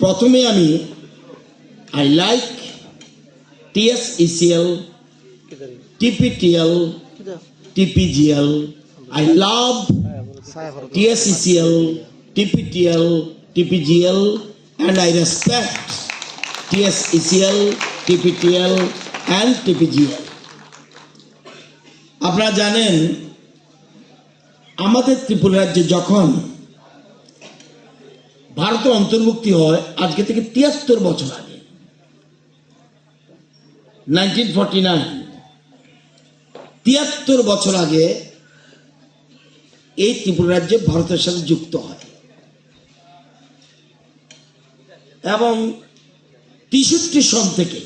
প্রথমে আমি I like TSECL TPTL TPGL I love TSECL, TPTL, TPGL, and I respect TSECL, TPTL and TPGL আপনারা জানেন আমাদের ত্রিপুরা রাজ্যে যখন ভারতে অন্তর্ভুক্তি হয় আজকে থেকে তিয়াত্তর বছর আগে। নাইনটিন ফর্টি নাইন তিয়াত্তর বছর আগে এই ত্রিপুরা রাজ্যে ভারতের সাথে যুক্ত হয়। এবং তেষট্টি সন থেকে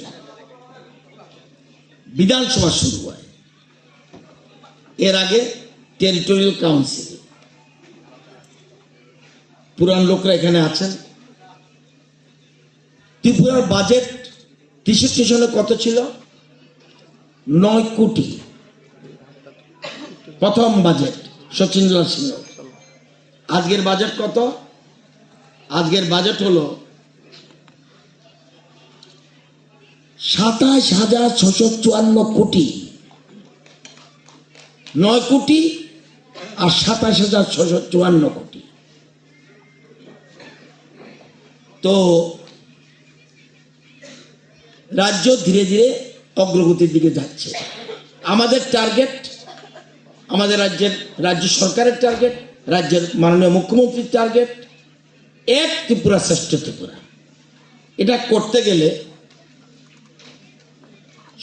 বিধানসভা শুরু হয়। এর আগে টেরিটোরিয়াল কাউন্সিল পুরান লোকরা এখানে আছেন। ত্রিপুরার বাজেট তেষট্টি স্টেশনে কত ছিল? নয় কোটি। প্রথম বাজেট সচিনলাল সিংহ আজকের বাজেট কত? আজকের বাজেট হলো সাতাশ হাজার ছশো চুয়ান্ন কোটি। নয় কোটি আর সাতাশ হাজার ছশো চুয়ান্ন কোটি। তো রাজ্য ধীরে ধীরে অগ্রগতির দিকে যাচ্ছে। আমাদের টার্গেট আমাদের রাজ্যের, রাজ্য সরকারের টার্গেট রাজ্যের মাননীয় মুখ্যমন্ত্রীর টার্গেট এক ত্রিপুরা শ্রেষ্ঠ ত্রিপুরা। এটা করতে গেলে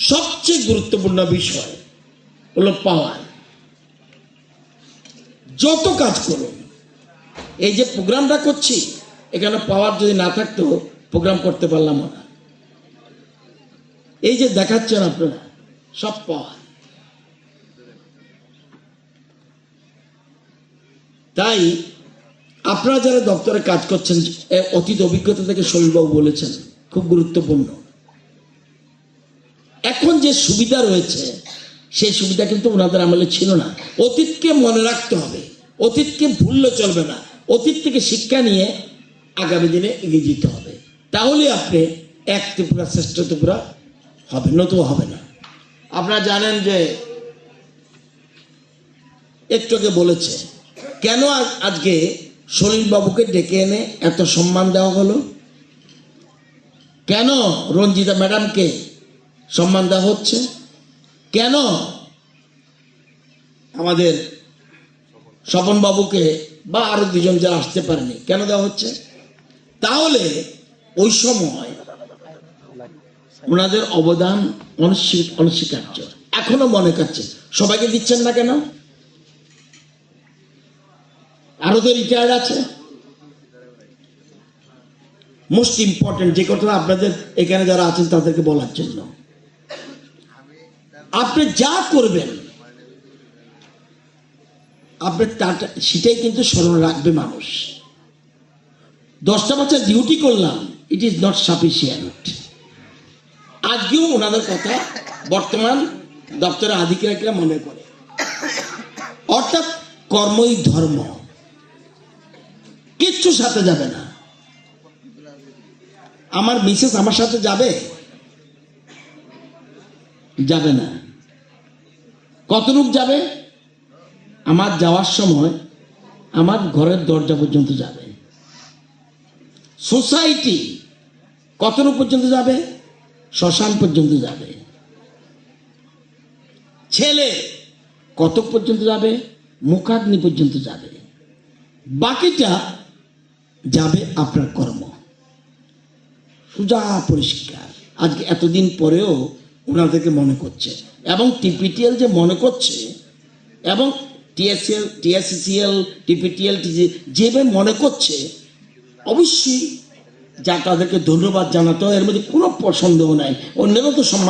সবচেয়ে গুরুত্বপূর্ণ বিষয় হলো পাওয়ার যত কাজ করুন, এই যে প্রোগ্রামটা করছি এখানে পাওয়ার যদি না থাকতো প্রোগ্রাম করতে পারলাম না। এই যে দেখাচ্ছেন আপনারা, সব পাওয়ার তাই আপনারা যারা দপ্তরে কাজ করছেন অতীত অভিজ্ঞতা থেকে শৈলবাবু বলেছেন, খুব গুরুত্বপূর্ণ। এখন যে সুবিধা রয়েছে, সেই সুবিধা কিন্তু ওনাদের আমলে ছিল না। অতীতকে মনে রাখতে হবে। অতীতকে ভুললে চলবে না। অতীত থেকে শিক্ষা নিয়ে আগামী দিনে এগিয়ে যেতে হবে। তাহলে আপনি এক ত্রিপুরা শ্রেষ্ঠ ত্রিপুরা হবে নতুন হবে না। আপনারা জানেন যে একটু আগে বলেছে, কেন আজকে বাবুকে ডেকে এনে এত সম্মান দেওয়া হলো? কেন রঞ্জিতা ম্যাডামকে সম্মান দেওয়া হচ্ছে? কেন আমাদের স্বপন বাবুকে বা আরও দুজন যারা আসতে পারেনি, কেন দেওয়া হচ্ছে? তাহলে ওই সময় ওনাদের অবদান অনস্বী- অনস্বীকার্য। এখনও মনে করছে সবাইকে দিচ্ছেন না কেন? আরও তো রিটায়ার্ড আছে। মোস্ট ইম্পর্টেন্ট যে কথাটা আপনাদের এখানে যারা আছেন তাদেরকে বলার জন্য। আপনি যা করবেন, আপনি সেটাই কিন্তু স্মরণ রাখবে মানুষ। দশটা বছর ডিউটি করলাম ইট ইজ নট সাফিসিয়েন্ট আজকেও ওনাদের কথা বর্তমান দপ্তরের আধিকারিকরা মনে করে। অর্থাৎ কর্মই ধর্ম। কিচ্ছু সাথে যাবে না। আমার মিসেস আমার সাথে যাবে? যাবে না। কত লোক যাবে? আমার যাওয়ার সময় আমার ঘরের দরজা পর্যন্ত যাবে। সোসাইটি কত লোক পর্যন্ত যাবে? শ্মশান পর্যন্ত যাবে। ছেলে কত পর্যন্ত যাবে? মুখাগ্নি পর্যন্ত যাবে। বাকিটা যাবে আপনার কর্ম। সোজা পরিষ্কার। আজকে এতদিন পরেও ওনাদেরকে মনে করছে। এবং টিপিটিএল যে মনে করছে, এবং টিএসএল, টিএসসিএল, টিপিটিএল যেভাবে মনে করছে অবশ্যই যা তাদেরকে ধন্যবাদ জানাতে হয় এর মধ্যে কোনো পছন্দও নাই। অন্যেরও তো সম্মান